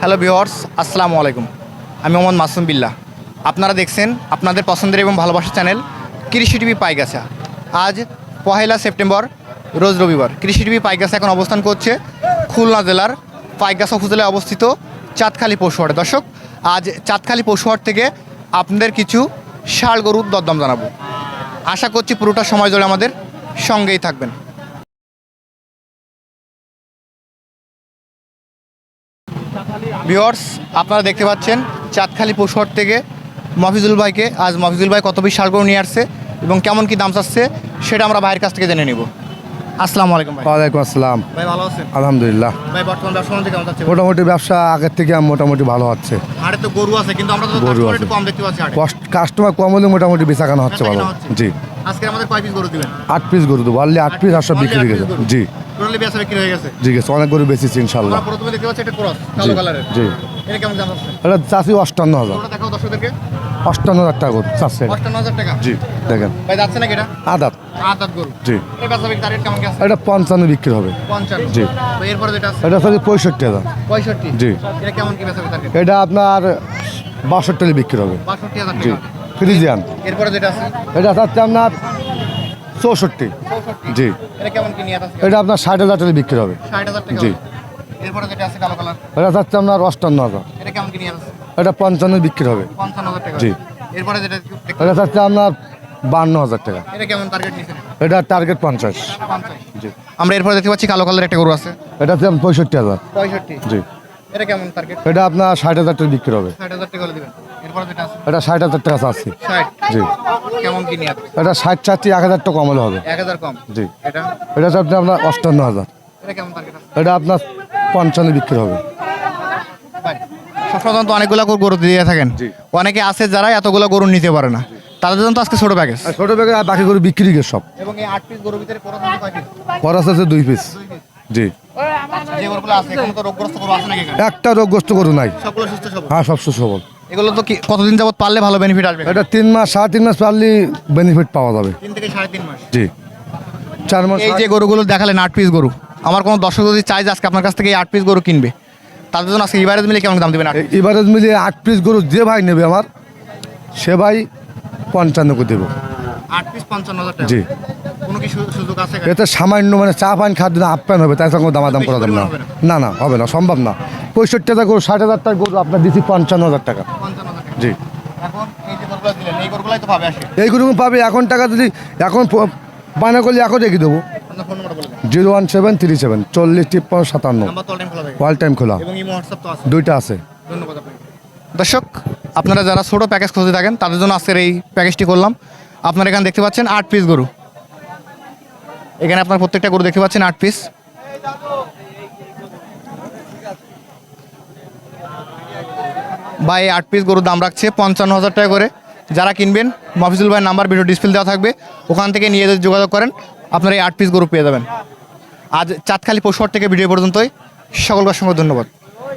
Hello viewers আসসালামু আলাইকুম। আমি মোহাম্মদ মাসুম বিল্লাহ। আপনারা দেখছেন আপনাদের পছন্দের এবং ভালোবাসার চ্যানেল কৃষি টিভি পাইগাছা। আজ পহেলা সেপ্টেম্বর, রোজ রবিবার। কৃষি টিভি পাইগাছা এখন অবস্থান করছে খুলনা জেলার পাইগাছা উপজেলায় অবস্থিত চাঁদখালি পশুহাটে দর্শক, আজ চাঁদখালি পশুহাট থেকে আপনাদের কিছু ষাড় গরুর দরদাম জানাব। আশা করছি পুরোটা সময় ধরে আমাদের সঙ্গেই থাকবেন। ভিওর্স আপনারা দেখতে পাচ্ছেন চাঁদখালি পশুহাট থেকে মফিজুল ভাইকে। আজ মফিজুল ভাই কত পিস সারগরু নিয়ে আসছে এবং কেমন কি দাম চাচ্ছে সেটা আমরা ভাইয়ের কাছ থেকে জেনে নিব। আসসালামু আলাইকুম ভাই। ওয়ালাইকুম আসসালাম। ভাই ভালো আছেন? আলহামদুলিল্লাহ। ভাই বর্তমান ব্যবসা কেমন যাচ্ছে? মোটামুটি ব্যবসা আগের থেকে মোটামুটি ভালো হচ্ছে। হাটে তো গরু আছে কিন্তু আমরা তো গরু একটু কম দেখতে পাচ্ছি হাটে। কাস্টমার কম হলে মোটামুটি বেচাকেনা হচ্ছে ভালো। জি। আজকে আমাদের কয় পিস গরু দিবেন? আট পিস গরু দেবো। আট পিস আর সব বিক্রি হয়ে গেছে। জি। টোটালি বেচা বিক্রি হয়ে গেছে। জি গেছে। অনেক গরু বেশিছি ইনশাল্লাহ। আমরা প্রথমে দেখতে পাচ্ছি একটা ক্রস কালো কালারের জি। এটা কেমন দাম আছে এটা চাষি অষ্টান্ন হাজার। গরুটা দেখাও দর্শকদেরকে। অষ্টান্ন হাজার টাকা গরু চাষছে অষ্টান্ন হাজার টাকা? জি দেখেন। ভাই যাচ্ছে নাকি এটা? আদাত আট গরু। জি। এটা বেচা বিক্রি রেট কেমন আছে? এটা পঞ্চান্ন বিক্রি হবে। পঞ্চান্ন। জি। তো এরপরে যেটা আছে? এটা হচ্ছে পঁয়ষট্টি হাজার। পঁয়ষট্টি। জি। এটা কেমন কি বেচা বিক্রি এটা আপনার বাষট্টি বিক্রি হবে। বাষট্টি হাজার জি। টাকা ফ্রিজিয়ান। এরপরে যেটা আছে? এটা হচ্ছে আপনার চৌষট্টি। জি। এটা আপনার ষাট হাজার টাকা বিক্রি হবে। জি। এটা হচ্ছে আপনার অষ্টান্ন হাজার। এটা পঞ্চান্ন বিক্রি হবে। জি। এটা হচ্ছে আপনার বান্ন হাজার টাকা। এটা টার্গেট পঞ্চাশ। জি। আমরা এরপরে দেখতে পাচ্ছি কালো কালার একটা গরু আছে। এটা হচ্ছে পঁয়ষট্টি হাজার। পঁয়ষট্টি। জি। এটা কেমন টার্গেট এটা আপনার ষাট হাজার টাকা বিক্রি হবে। ষাট হাজার টাকা দিবেন। এটা ষাট হাজার টাকা চাচ্ছি। জি। কেমন কি নিয়ে এটা ষাট চাচ্ছি এক হাজার টাকা কমালে হবে। এক হাজার কম? জি। এটা? আপনার অষ্টান্ন হাজার। এটা কেমন এটা আপনার পঞ্চান্ন বিক্রি হবে। সবসময় অনেকগুলো গরু দিয়ে থাকেন। অনেকে আছে যারা এতগুলো গরু নিতে পারে না। তাদের জন্য তো আজকে ছোট প্যাকেজ ছোটো ব্যাগে বাকি করে বিক্রি গেছে সব। এবং এই আট পিস গরুর ভিতরে কোন কয় পিস খরচ আছে দুই পিস জি। যে গরুগুলো আছে এখন তো রোগগ্রস্ত গরু আছে নাকি একটা রোগগ্রস্ত গরু নাই। সবগুলো সুস্থ সবল? হ্যাঁ সব সবল। এগুলো তো কি কতদিন যাবত পারলে ভালো বেনিফিট আসবে? এটা তিন মাস সাড়ে তিন মাস পারলে বেনিফিট পাওয়া যাবে। তিন থেকে সাড়ে তিন মাস। জি। চার মাস এই যে গরুগুলো দেখালেন আট পিস গরু। আমার কোনো দর্শক যদি চাই যে আজকে আপনার কাছ থেকে এই আট পিস গরু কিনবে তাদের জন্য আজকে ইভারেজ মিলে কেমন দাম দেবেন এবারে মিলিয়ে আট পিস গরু যে ভাই নেবে আমার সে ভাই পঞ্চান্ন করে দেবো। আট পিস পঞ্চান্ন হাজার টাকা। জি। কোনো কি সুযোগ আছে? এতে সামান্য মানে চা পান খাদ্য আপ্যায়ন হবে তাই সঙ্গে দামাদাম করা যাবে না। না না হবে না সম্ভব না। পঁয়ষট্টি হাজার গরু ষাট হাজার টাকা গরু আপনার দিচ্ছি পঞ্চান্ন হাজার টাকা। জি। এই যে গরুগুলো দিলেন এই গরুগুলাই তো পাবে গরু পাবে এখন টাকা যদি এখন বায়না করলে এখন রেখে দেবো। Zero one seven three seven চল্লিশ তিপ্পান্ন সাতান্ন। নাম্বার টাইম খোলা অল টাইম খোলা। এবং এই হোয়াটসঅ্যাপ তো আছে। দুইটা আছে। ধন্যবাদ আপনাকে। দর্শক আপনারা যারা ছোটো প্যাকেজ খুঁজে থাকেন তাদের জন্য আজকের এই প্যাকেজটি করলাম। আপনারা এখানে দেখতে পাচ্ছেন আট পিস গরু। এখানে আপনার প্রত্যেকটা গরু দেখতে পাচ্ছেন আট পিস বা এই আট পিস গরুর দাম রাখছে পঞ্চান্ন হাজার টাকা করে। যারা কিনবেন, মফিজুল ভাইয়ের নাম্বার ভিডিও ডিসপ্লে দেওয়া থাকবে। ওখান থেকে নিয়ে যোগাযোগ করেন, আপনারা এই আট পিস গরু পেয়ে যাবেন। আজ চাঁদখালি পশুহাট থেকে ভিডিও পর্যন্তই। সকলকে অসংখ্য ধন্যবাদ।